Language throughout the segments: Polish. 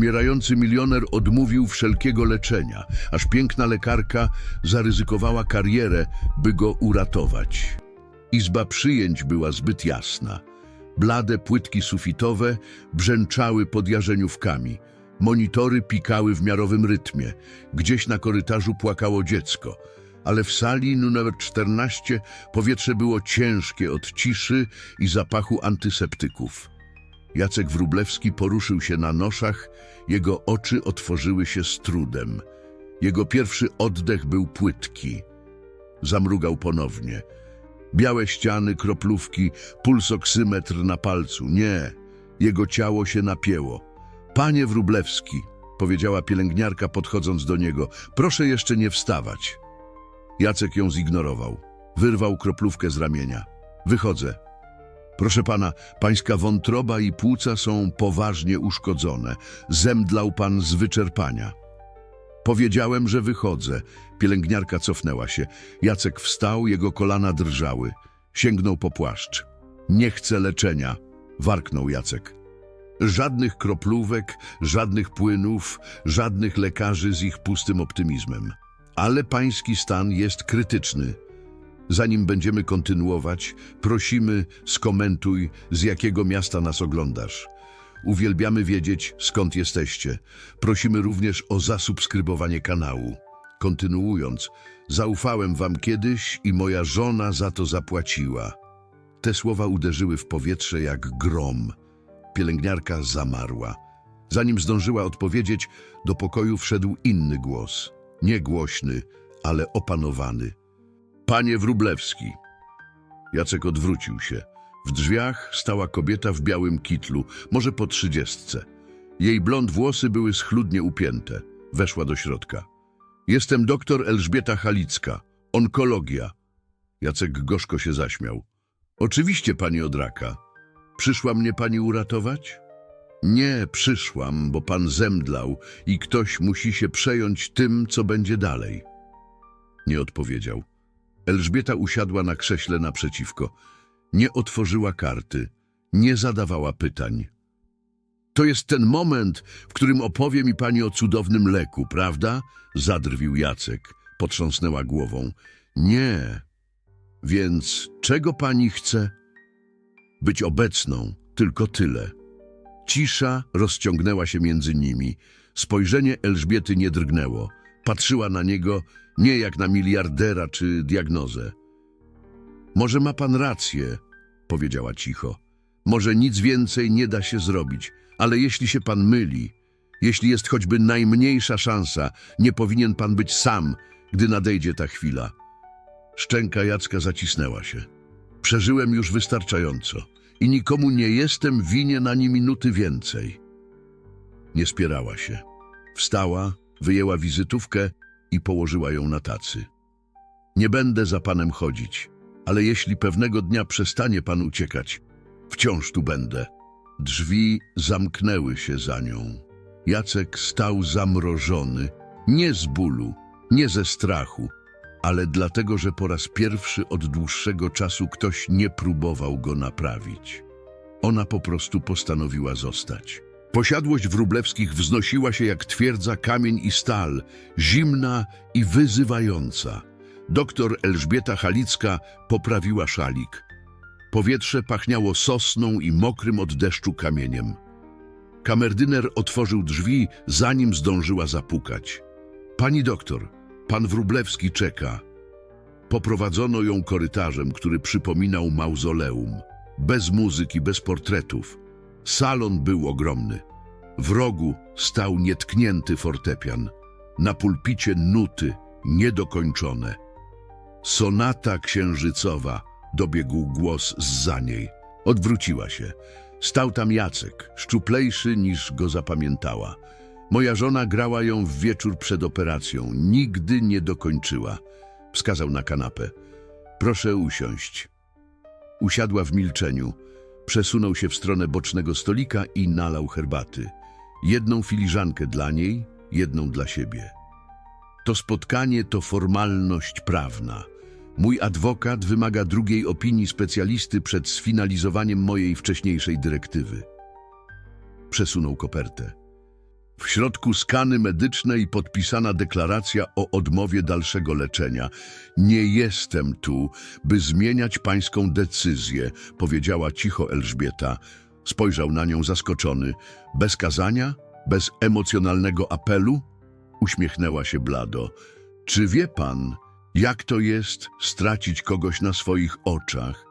Umierający milioner odmówił wszelkiego leczenia, aż piękna lekarka zaryzykowała karierę, by go uratować. Izba przyjęć była zbyt jasna. Blade płytki sufitowe brzęczały pod jarzeniówkami. Monitory pikały w miarowym rytmie. Gdzieś na korytarzu płakało dziecko. Ale w sali numer 14 powietrze było ciężkie od ciszy i zapachu antyseptyków. Jacek Wróblewski poruszył się na noszach, jego oczy otworzyły się z trudem. Jego pierwszy oddech był płytki. Zamrugał ponownie. Białe ściany, kroplówki, pulsoksymetr na palcu. Nie, jego ciało się napięło. Panie Wróblewski, powiedziała pielęgniarka podchodząc do niego, proszę jeszcze nie wstawać. Jacek ją zignorował. Wyrwał kroplówkę z ramienia. Wychodzę. Proszę pana, pańska wątroba i płuca są poważnie uszkodzone. Zemdlał pan z wyczerpania. Powiedziałem, że wychodzę. Pielęgniarka cofnęła się. Jacek wstał, jego kolana drżały. Sięgnął po płaszcz. Nie chcę leczenia, warknął Jacek. Żadnych kroplówek, żadnych płynów, żadnych lekarzy z ich pustym optymizmem. Ale pański stan jest krytyczny. Zanim będziemy kontynuować, prosimy, skomentuj, z jakiego miasta nas oglądasz. Uwielbiamy wiedzieć, skąd jesteście. Prosimy również o zasubskrybowanie kanału. Kontynuując, zaufałem wam kiedyś i moja żona za to zapłaciła. Te słowa uderzyły w powietrze jak grom. Pielęgniarka zamarła. Zanim zdążyła odpowiedzieć, do pokoju wszedł inny głos. Nie głośny, ale opanowany. Panie Wróblewski. Jacek odwrócił się. W drzwiach stała kobieta w białym kitlu, może po trzydziestce. Jej blond włosy były schludnie upięte. Weszła do środka. Jestem doktor Elżbieta Halicka. Onkologia. Jacek gorzko się zaśmiał. Oczywiście, pani od raka. Przyszła mnie pani uratować? Nie, przyszłam, bo pan zemdlał i ktoś musi się przejąć tym, co będzie dalej. Nie odpowiedział. Elżbieta usiadła na krześle naprzeciwko. Nie otworzyła karty, nie zadawała pytań. To jest ten moment, w którym opowie mi pani o cudownym leku, prawda? Zadrwił Jacek. Potrząsnęła głową. Nie. Więc czego pani chce? Być obecną, tylko tyle. Cisza rozciągnęła się między nimi. Spojrzenie Elżbiety nie drgnęło. Patrzyła na niego nie jak na miliardera czy diagnozę. Może ma pan rację, powiedziała cicho. Może nic więcej nie da się zrobić, ale jeśli się pan myli, jeśli jest choćby najmniejsza szansa, nie powinien pan być sam, gdy nadejdzie ta chwila. Szczęka Jacka zacisnęła się. Przeżyłem już wystarczająco i nikomu nie jestem winien ani minuty więcej. Nie spierała się. Wstała, wyjęła wizytówkę i położyła ją na tacy. Nie będę za panem chodzić, ale jeśli pewnego dnia przestanie pan uciekać, wciąż tu będę. Drzwi zamknęły się za nią. Jacek stał zamrożony, nie z bólu, nie ze strachu, ale dlatego, że po raz pierwszy od dłuższego czasu ktoś nie próbował go naprawić. Ona po prostu postanowiła zostać. Posiadłość Wróblewskich wznosiła się jak twierdza kamień i stal, zimna i wyzywająca. Doktor Elżbieta Halicka poprawiła szalik. Powietrze pachniało sosną i mokrym od deszczu kamieniem. Kamerdyner otworzył drzwi, zanim zdążyła zapukać. Pani doktor, pan Wróblewski czeka. Poprowadzono ją korytarzem, który przypominał mauzoleum. Bez muzyki, bez portretów. Salon był ogromny. W rogu stał nietknięty fortepian. Na pulpicie nuty, niedokończone. Sonata księżycowa, dobiegł głos zza niej. Odwróciła się. Stał tam Jacek, szczuplejszy niż go zapamiętała. Moja żona grała ją w wieczór przed operacją. Nigdy nie dokończyła. Wskazał na kanapę. Proszę usiąść. Usiadła w milczeniu. Przesunął się w stronę bocznego stolika i nalał herbaty. Jedną filiżankę dla niej, jedną dla siebie. To spotkanie to formalność prawna. Mój adwokat wymaga drugiej opinii specjalisty przed sfinalizowaniem mojej wcześniejszej dyrektywy. Przesunął kopertę. W środku skany medyczne i podpisana deklaracja o odmowie dalszego leczenia. Nie jestem tu, by zmieniać pańską decyzję, powiedziała cicho Elżbieta. Spojrzał na nią zaskoczony. Bez kazania? Bez emocjonalnego apelu? Uśmiechnęła się blado. Czy wie pan, jak to jest stracić kogoś na swoich oczach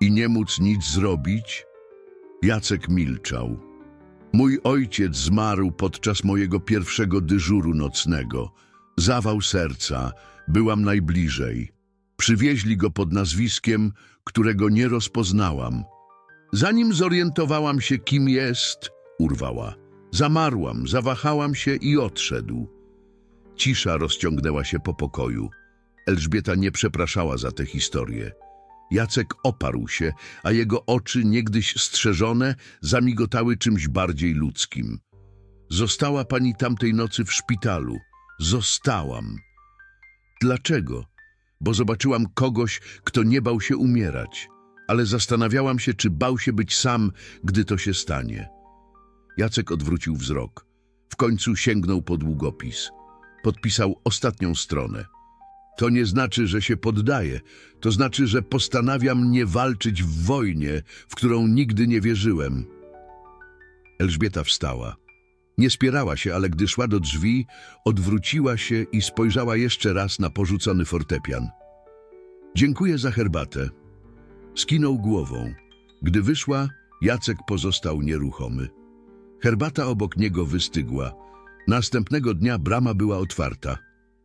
i nie móc nic zrobić? Jacek milczał. Mój ojciec zmarł podczas mojego pierwszego dyżuru nocnego. Zawał serca, byłam najbliżej. Przywieźli go pod nazwiskiem, którego nie rozpoznałam. Zanim zorientowałam się, kim jest, urwała. Zamarłam, zawahałam się i odszedł. Cisza rozciągnęła się po pokoju. Elżbieta nie przepraszała za tę historię. Jacek oparł się, a jego oczy, niegdyś strzeżone, zamigotały czymś bardziej ludzkim. Została pani tamtej nocy w szpitalu. Zostałam. Dlaczego? Bo zobaczyłam kogoś, kto nie bał się umierać, ale zastanawiałam się, czy bał się być sam, gdy to się stanie. Jacek odwrócił wzrok. W końcu sięgnął po długopis. Podpisał ostatnią stronę. To nie znaczy, że się poddaję. To znaczy, że postanawiam nie walczyć w wojnie, w którą nigdy nie wierzyłem. Elżbieta wstała. Nie spierała się, ale gdy szła do drzwi, odwróciła się i spojrzała jeszcze raz na porzucony fortepian. Dziękuję za herbatę. Skinął głową. Gdy wyszła, Jacek pozostał nieruchomy. Herbata obok niego wystygła. Następnego dnia brama była otwarta.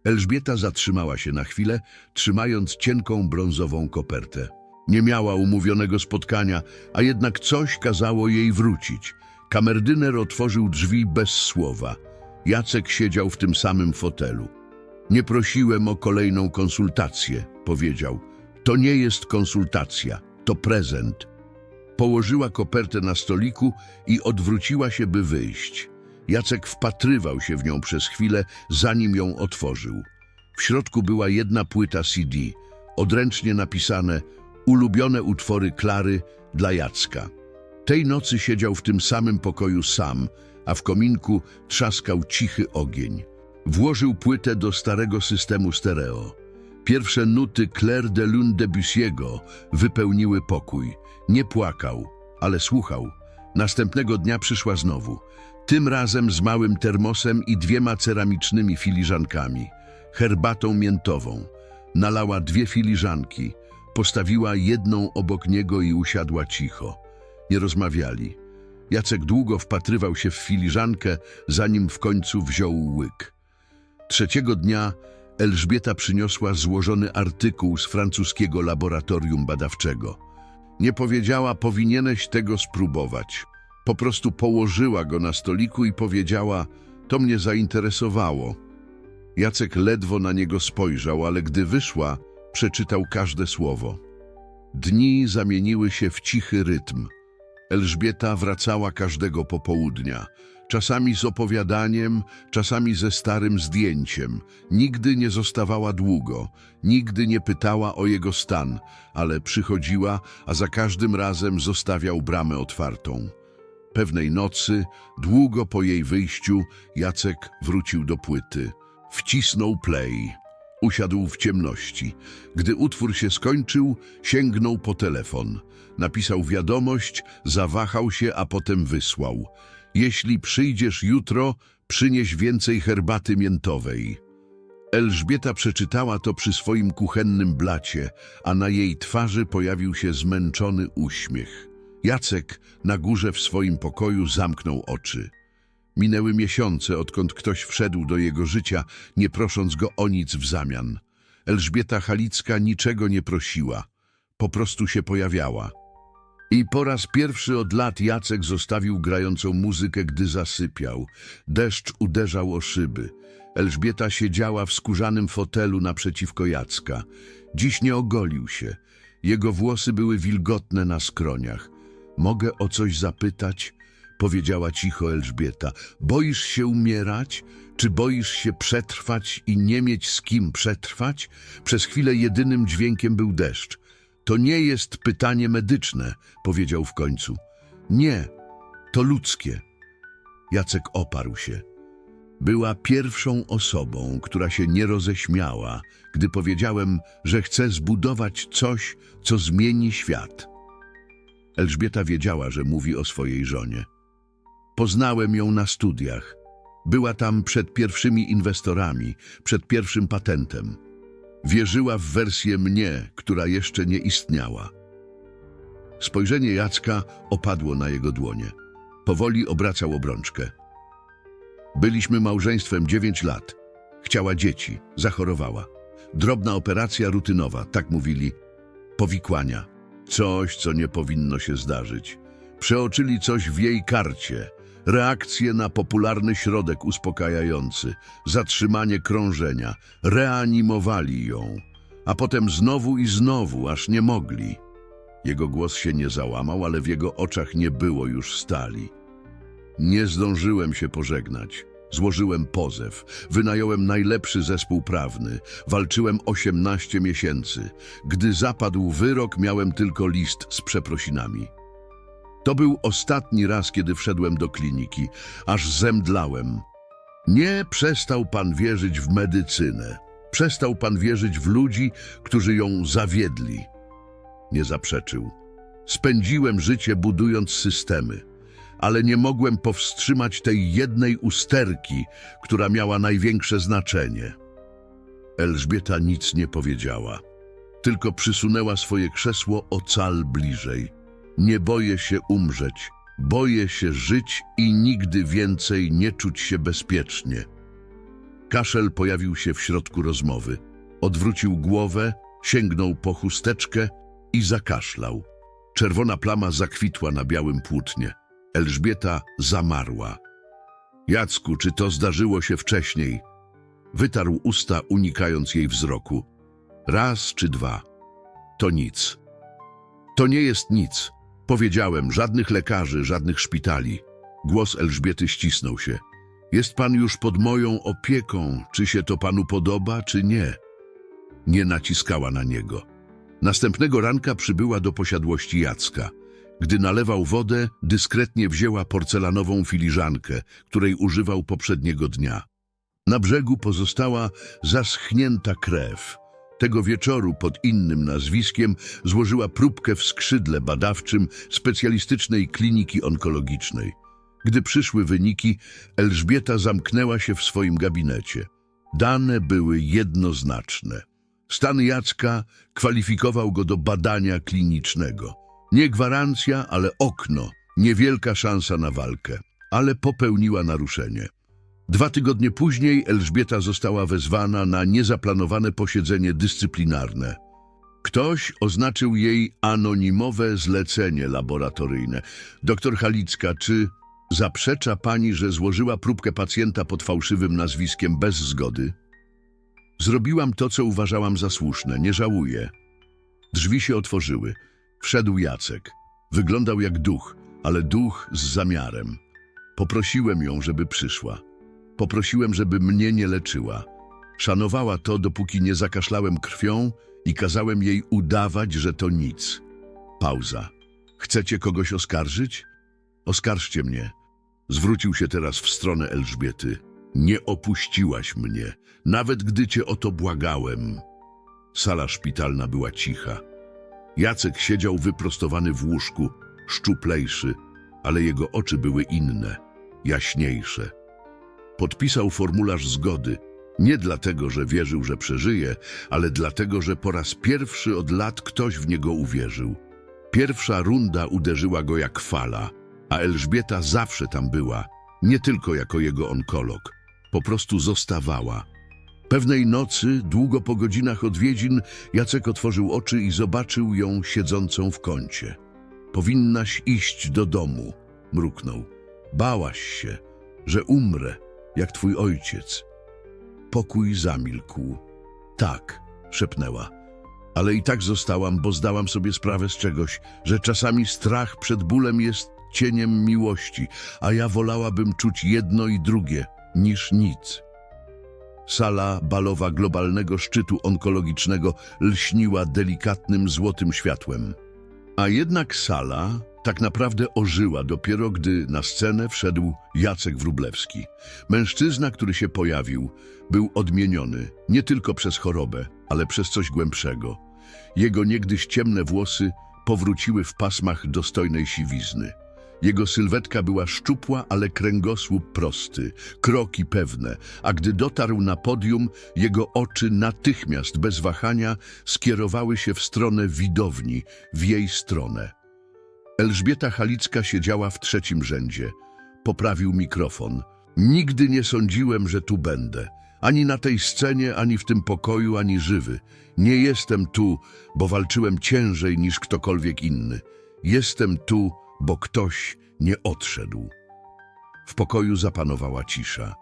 Elżbieta zatrzymała się na chwilę, trzymając cienką brązową kopertę. Nie miała umówionego spotkania, a jednak coś kazało jej wrócić. Kamerdyner otworzył drzwi bez słowa. Jacek siedział w tym samym fotelu. Nie prosiłem o kolejną konsultację, powiedział. To nie jest konsultacja, to prezent. Położyła kopertę na stoliku i odwróciła się, by wyjść. Jacek wpatrywał się w nią przez chwilę, zanim ją otworzył. W środku była jedna płyta CD, odręcznie napisane Ulubione utwory Klary dla Jacka. Tej nocy siedział w tym samym pokoju sam, a w kominku trzaskał cichy ogień. Włożył płytę do starego systemu stereo. Pierwsze nuty Claire de Lune Debussy'ego wypełniły pokój. Nie płakał, ale słuchał. Następnego dnia przyszła znowu. Tym razem z małym termosem i dwiema ceramicznymi filiżankami. Herbatą miętową. Nalała dwie filiżanki. Postawiła jedną obok niego i usiadła cicho. Nie rozmawiali. Jacek długo wpatrywał się w filiżankę, zanim w końcu wziął łyk. Trzeciego dnia Elżbieta przyniosła złożony artykuł z francuskiego laboratorium badawczego. Nie powiedziała, powinieneś tego spróbować. Po prostu położyła go na stoliku i powiedziała, to mnie zainteresowało. Jacek ledwo na niego spojrzał, ale gdy wyszła, przeczytał każde słowo. Dni zamieniły się w cichy rytm. Elżbieta wracała każdego popołudnia. Czasami z opowiadaniem, czasami ze starym zdjęciem. Nigdy nie zostawała długo, nigdy nie pytała o jego stan, ale przychodziła, a za każdym razem zostawiał bramę otwartą. Pewnej nocy, długo po jej wyjściu, Jacek wrócił do płyty. Wcisnął play. Usiadł w ciemności. Gdy utwór się skończył, sięgnął po telefon. Napisał wiadomość, zawahał się, a potem wysłał. Jeśli przyjdziesz jutro, przynieś więcej herbaty miętowej. Elżbieta przeczytała to przy swoim kuchennym blacie, a na jej twarzy pojawił się zmęczony uśmiech. Jacek na górze w swoim pokoju zamknął oczy. Minęły miesiące, odkąd ktoś wszedł do jego życia, nie prosząc go o nic w zamian. Elżbieta Halicka niczego nie prosiła, po prostu się pojawiała. I po raz pierwszy od lat Jacek zostawił grającą muzykę, gdy zasypiał. Deszcz uderzał o szyby. Elżbieta siedziała w skórzanym fotelu naprzeciwko Jacka. Dziś nie ogolił się. Jego włosy były wilgotne na skroniach. Mogę o coś zapytać? Powiedziała cicho Elżbieta. Boisz się umierać? Czy boisz się przetrwać i nie mieć z kim przetrwać? Przez chwilę jedynym dźwiękiem był deszcz. To nie jest pytanie medyczne, powiedział w końcu. Nie, to ludzkie. Jacek oparł się. Była pierwszą osobą, która się nie roześmiała, gdy powiedziałem, że chcę zbudować coś, co zmieni świat. Elżbieta wiedziała, że mówi o swojej żonie. Poznałem ją na studiach. Była tam przed pierwszymi inwestorami, przed pierwszym patentem. Wierzyła w wersję mnie, która jeszcze nie istniała. Spojrzenie Jacka opadło na jego dłonie. Powoli obracał obrączkę. Byliśmy małżeństwem dziewięć lat. Chciała dzieci, zachorowała. Drobna operacja rutynowa, tak mówili. Powikłania. Coś, co nie powinno się zdarzyć. Przeoczyli coś w jej karcie. Reakcję na popularny środek uspokajający, zatrzymanie krążenia. Reanimowali ją. A potem znowu i znowu, aż nie mogli. Jego głos się nie załamał, ale w jego oczach nie było już stali. Nie zdążyłem się pożegnać. Złożyłem pozew, wynająłem najlepszy zespół prawny, walczyłem 18 miesięcy. Gdy zapadł wyrok, miałem tylko list z przeprosinami. To był ostatni raz, kiedy wszedłem do kliniki, aż zemdlałem. Nie przestał pan wierzyć w medycynę. Przestał pan wierzyć w ludzi, którzy ją zawiedli. Nie zaprzeczył. Spędziłem życie budując systemy, ale nie mogłem powstrzymać tej jednej usterki, która miała największe znaczenie. Elżbieta nic nie powiedziała, tylko przysunęła swoje krzesło ocal bliżej. Nie boję się umrzeć, boję się żyć i nigdy więcej nie czuć się bezpiecznie. Kaszel pojawił się w środku rozmowy. Odwrócił głowę, sięgnął po chusteczkę i zakaszlał. Czerwona plama zakwitła na białym płótnie. Elżbieta zamarła. Jacku, czy to zdarzyło się wcześniej? Wytarł usta, unikając jej wzroku. Raz czy dwa. To nic. To nie jest nic. Powiedziałem, żadnych lekarzy, żadnych szpitali. Głos Elżbiety ścisnął się. Jest pan już pod moją opieką. Czy się to panu podoba, czy nie? Nie naciskała na niego. Następnego ranka przybyła do posiadłości Jacka. Gdy nalewał wodę, dyskretnie wzięła porcelanową filiżankę, której używał poprzedniego dnia. Na brzegu pozostała zaschnięta krew. Tego wieczoru pod innym nazwiskiem złożyła próbkę w skrzydle badawczym specjalistycznej kliniki onkologicznej. Gdy przyszły wyniki, Elżbieta zamknęła się w swoim gabinecie. Dane były jednoznaczne. Stan Jacka kwalifikował go do badania klinicznego. Nie gwarancja, ale okno, niewielka szansa na walkę, ale popełniła naruszenie. Dwa tygodnie później Elżbieta została wezwana na niezaplanowane posiedzenie dyscyplinarne. Ktoś oznaczył jej anonimowe zlecenie laboratoryjne. Doktor Halicka, czy zaprzecza pani, że złożyła próbkę pacjenta pod fałszywym nazwiskiem bez zgody? Zrobiłam to, co uważałam za słuszne, nie żałuję. Drzwi się otworzyły. Wszedł Jacek. Wyglądał jak duch, ale duch z zamiarem. Poprosiłem ją, żeby przyszła. Poprosiłem, żeby mnie nie leczyła. Szanowała to, dopóki nie zakaszlałem krwią i kazałem jej udawać, że to nic. Pauza. Chcecie kogoś oskarżyć? Oskarżcie mnie. Zwrócił się teraz w stronę Elżbiety. Nie opuściłaś mnie, nawet gdy cię o to błagałem. Sala szpitalna była cicha. Jacek siedział wyprostowany w łóżku, szczuplejszy, ale jego oczy były inne, jaśniejsze. Podpisał formularz zgody, nie dlatego, że wierzył, że przeżyje, ale dlatego, że po raz pierwszy od lat ktoś w niego uwierzył. Pierwsza runda uderzyła go jak fala, a Elżbieta zawsze tam była, nie tylko jako jego onkolog. Po prostu zostawała. Pewnej nocy, długo po godzinach odwiedzin, Jacek otworzył oczy i zobaczył ją siedzącą w kącie. Powinnaś iść do domu, mruknął. Bałaś się, że umrę, jak twój ojciec. Pokój zamilkł. Tak, szepnęła. Ale i tak zostałam, bo zdałam sobie sprawę z czegoś, że czasami strach przed bólem jest cieniem miłości, a ja wolałabym czuć jedno i drugie niż nic. Sala balowa globalnego szczytu onkologicznego lśniła delikatnym złotym światłem. A jednak sala, tak naprawdę ożyła dopiero gdy na scenę wszedł Jacek Wróblewski. Mężczyzna, który się pojawił, był odmieniony nie tylko przez chorobę, ale przez coś głębszego. Jego niegdyś ciemne włosy powróciły w pasmach dostojnej siwizny. Jego sylwetka była szczupła, ale kręgosłup prosty, kroki pewne, a gdy dotarł na podium, jego oczy natychmiast, bez wahania, skierowały się w stronę widowni, w jej stronę. Elżbieta Halicka siedziała w trzecim rzędzie. Poprawił mikrofon. Nigdy nie sądziłem, że tu będę. Ani na tej scenie, ani w tym pokoju, ani żywy. Nie jestem tu, bo walczyłem ciężej niż ktokolwiek inny. Jestem tu, bo ktoś nie odszedł. W pokoju zapanowała cisza.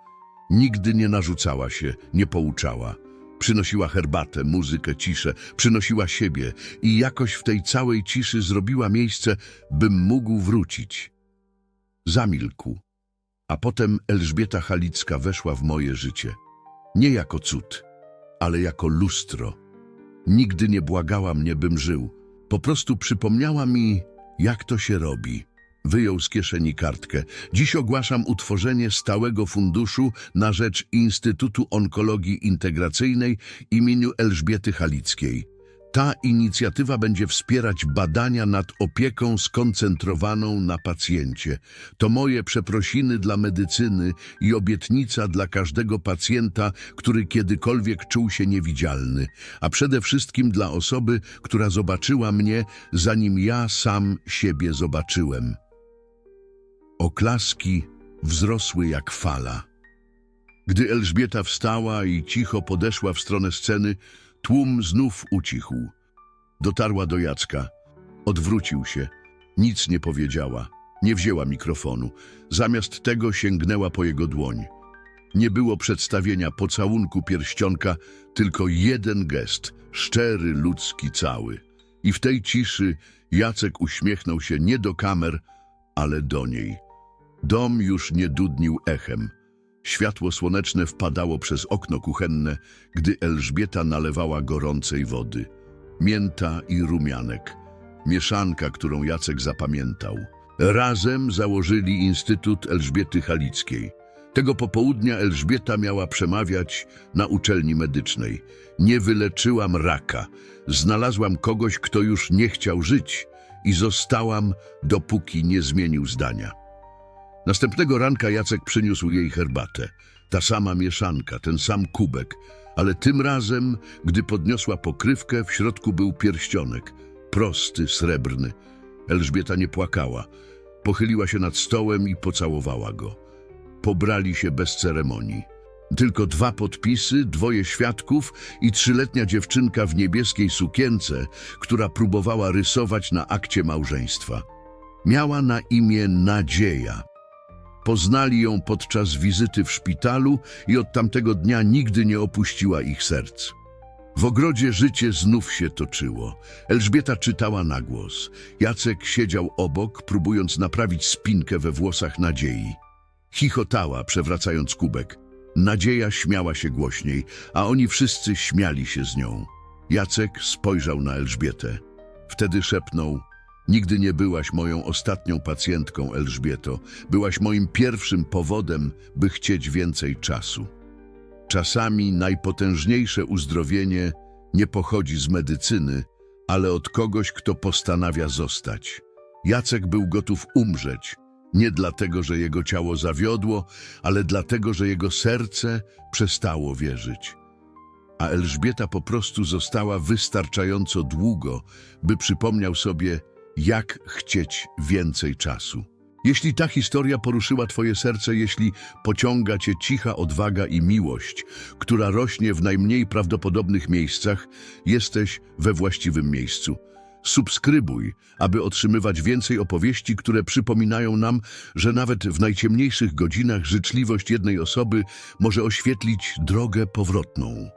Nigdy nie narzucała się, nie pouczała. Przynosiła herbatę, muzykę, ciszę, przynosiła siebie i jakoś w tej całej ciszy zrobiła miejsce, bym mógł wrócić. Zamilkł, a potem Elżbieta Halicka weszła w moje życie. Nie jako cud, ale jako lustro. Nigdy nie błagała mnie, bym żył. Po prostu przypomniała mi, jak to się robi. Wyjął z kieszeni kartkę. Dziś ogłaszam utworzenie stałego funduszu na rzecz Instytutu Onkologii Integracyjnej imieniu Elżbiety Halickiej. Ta inicjatywa będzie wspierać badania nad opieką skoncentrowaną na pacjencie. To moje przeprosiny dla medycyny i obietnica dla każdego pacjenta, który kiedykolwiek czuł się niewidzialny, a przede wszystkim dla osoby, która zobaczyła mnie, zanim ja sam siebie zobaczyłem. Oklaski wzrosły jak fala. Gdy Elżbieta wstała i cicho podeszła w stronę sceny, tłum znów ucichł. Dotarła do Jacka. Odwrócił się. Nic nie powiedziała. Nie wzięła mikrofonu. Zamiast tego sięgnęła po jego dłoń. Nie było przedstawienia pocałunku pierścionka, tylko jeden gest, szczery, ludzki, cały. I w tej ciszy Jacek uśmiechnął się nie do kamer, ale do niej. Dom już nie dudnił echem. Światło słoneczne wpadało przez okno kuchenne, gdy Elżbieta nalewała gorącej wody. Mięta i rumianek. Mieszanka, którą Jacek zapamiętał. Razem założyli Instytut Elżbiety Halickiej. Tego popołudnia Elżbieta miała przemawiać na uczelni medycznej. Nie wyleczyłam raka. Znalazłam kogoś, kto już nie chciał żyć i zostałam, dopóki nie zmienił zdania. Następnego ranka Jacek przyniósł jej herbatę. Ta sama mieszanka, ten sam kubek, ale tym razem, gdy podniosła pokrywkę, w środku był pierścionek, prosty, srebrny. Elżbieta nie płakała. Pochyliła się nad stołem i pocałowała go. Pobrali się bez ceremonii. Tylko dwa podpisy, dwoje świadków i trzyletnia dziewczynka w niebieskiej sukience, która próbowała rysować na akcie małżeństwa. Miała na imię Nadzieja. Poznali ją podczas wizyty w szpitalu i od tamtego dnia nigdy nie opuściła ich serc. W ogrodzie życie znów się toczyło. Elżbieta czytała na głos. Jacek siedział obok, próbując naprawić spinkę we włosach nadziei. Chichotała, przewracając kubek. Nadzieja śmiała się głośniej, a oni wszyscy śmiali się z nią. Jacek spojrzał na Elżbietę. Wtedy szepnął: Nigdy nie byłaś moją ostatnią pacjentką, Elżbieto. Byłaś moim pierwszym powodem, by chcieć więcej czasu. Czasami najpotężniejsze uzdrowienie nie pochodzi z medycyny, ale od kogoś, kto postanawia zostać. Jacek był gotów umrzeć, nie dlatego, że jego ciało zawiodło, ale dlatego, że jego serce przestało wierzyć. A Elżbieta po prostu została wystarczająco długo, by przypomniał sobie, jak chcieć więcej czasu. Jeśli ta historia poruszyła Twoje serce, jeśli pociąga Cię cicha odwaga i miłość, która rośnie w najmniej prawdopodobnych miejscach, jesteś we właściwym miejscu. Subskrybuj, aby otrzymywać więcej opowieści, które przypominają nam, że nawet w najciemniejszych godzinach życzliwość jednej osoby może oświetlić drogę powrotną.